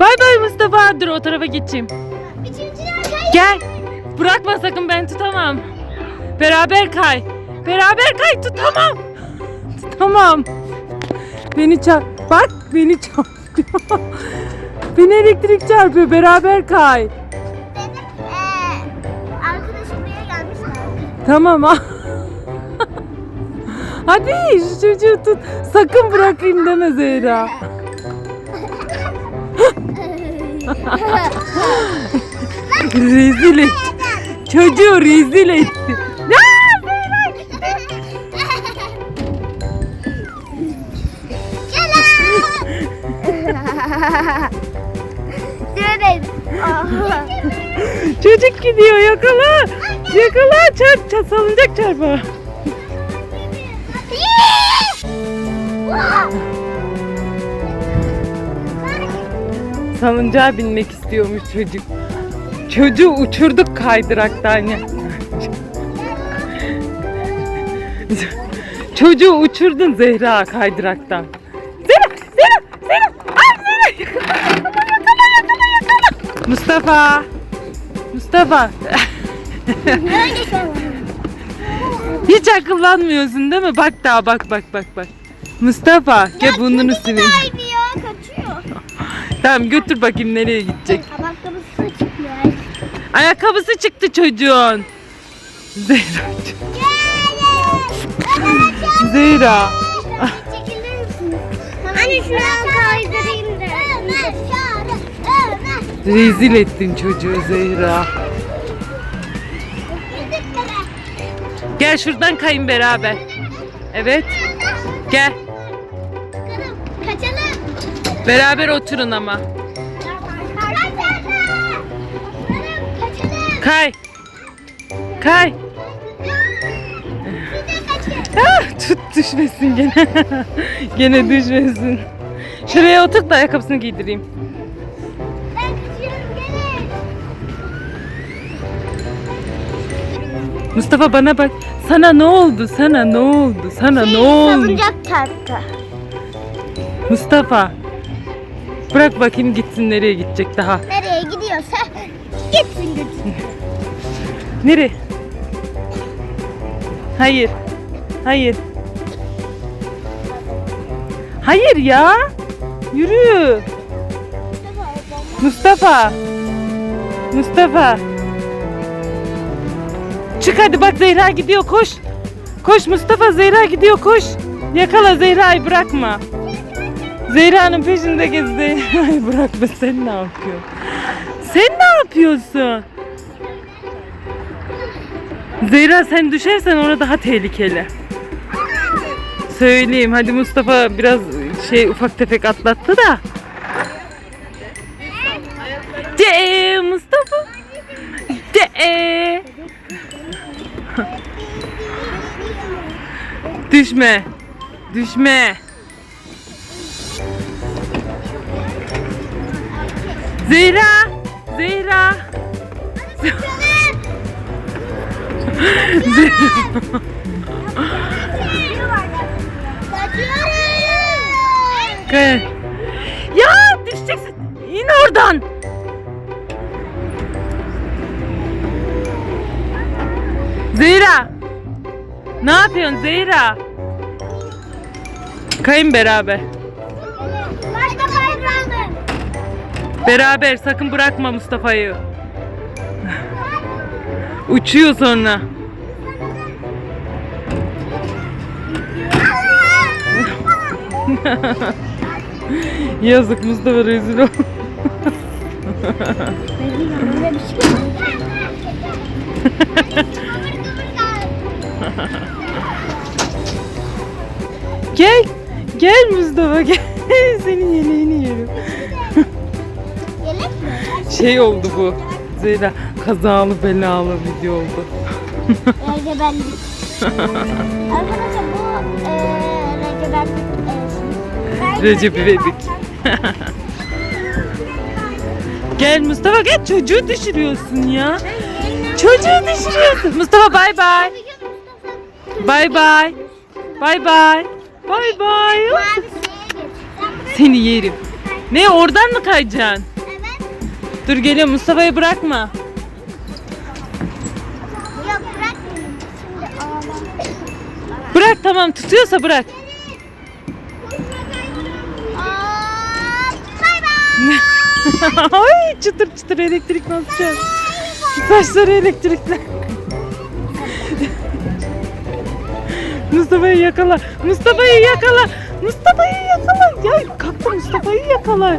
Bay bay Mustafa. Dur o tarafa geçeyim. Üçüncüler kayıyor. Gel. Bırakma sakın ben tutamam. Beraber kay. Beraber kay tutamam. Tutamam. Beni çarp. Bak beni çarpıyor. beni elektrik çarpıyor. Beraber kay. Tamam ha. Hadi şu çocuğu tut. Sakın bırakayım deme Zehra. Rezil etti. Çocuğu rezil etti. Çocuk gidiyor yakala. Yakala çarp, çarp salıncak çarpa. Salıncağa binmek istiyormuş çocuk. Çocuğu uçurduk kaydıraktan ya. Çocuğu uçurdun Zehra kaydıraktan. Zehra, Zehra, Zehra. Ay Zehra. Yakala, yakala, yakala, yakala. Mustafa. Mustafa. Hiç akıllanmıyorsun değil mi? Bak daha bak bak bak bak. Mustafa gel burnunu sileyim. Tamam götür bakayım nereye gidecek. Ayakkabısı çıkıyor. Ayakkabısı çıktı çocuğun. Zehra. Zehra. Çekilir? Hani şuradan kaydırayım da. Ömer, çağrı, Ömer. Rezil ettin çocuğu Zehra. Gel şuradan kayın beraber. Evet. Gel. Kaçalım. Beraber oturun ama. Kay. Kay. Ah, tut düşmesin gene. gene düşmesin. Şuraya otur da ayakkabısını giydireyim. Mustafa bana bak. Sana ne oldu? Sana ne oldu? Sana ne oldu? Salıncak çarptı. Mustafa. Bırak bakayım gitsin nereye gidecek daha. Nereye gidiyorsa gitsin gitsin. Nereye? Hayır. Hayır. Hayır ya. Yürü. Mustafa. Mustafa. Çık hadi bak Zehra gidiyor koş. Koş Mustafa Zehra gidiyor koş. Yakala Zehra'yı bırakma. Zehra'nın peşinde gez Zehra'yı bırakma sen ne yapıyorsun? Sen ne yapıyorsun? Zehra sen düşersen orada daha tehlikeli. Söyleyeyim hadi Mustafa biraz şey ufak tefek atlattı da. De Mustafa. De. Düşme. Düşme. Zehra. Zehra. Kay- Ya düşeceksin. İn oradan. Zehra. Ne yapıyorsun Zehra? Kayın beraber. Beraber sakın bırakma Mustafa'yı. Uçuyor sonra. Yazık Mustafa rezil ol. Gel. Gel Mustafa gel. Senin yeleğini yerim. Şey oldu bu. Zehra kazalı belalı video oldu. Regebenlik. Arkadaşlar bu regebenlik. eee, Recep İvedik. Gel Mustafa gel çocuğu düşürüyorsun ya. Çocuğu düşürüyorsun. Mustafa bay bay. Bay bay. Bay bay. Bay bay. Seni yerim. Ne oradan mı kayacaksın? Dur geliyor Mustafa'yı bırakma. Yok bırak beni. Şimdi ağlam. Bırak tamam tutuyorsa bırak. Ay çıtır çıtır elektrik basacak. Saçları elektrikler. Mustafa'yı yakala. Mustafa'yı yakala. Mustafa'yı yakala. Ya kalktı Mustafa'yı yakala.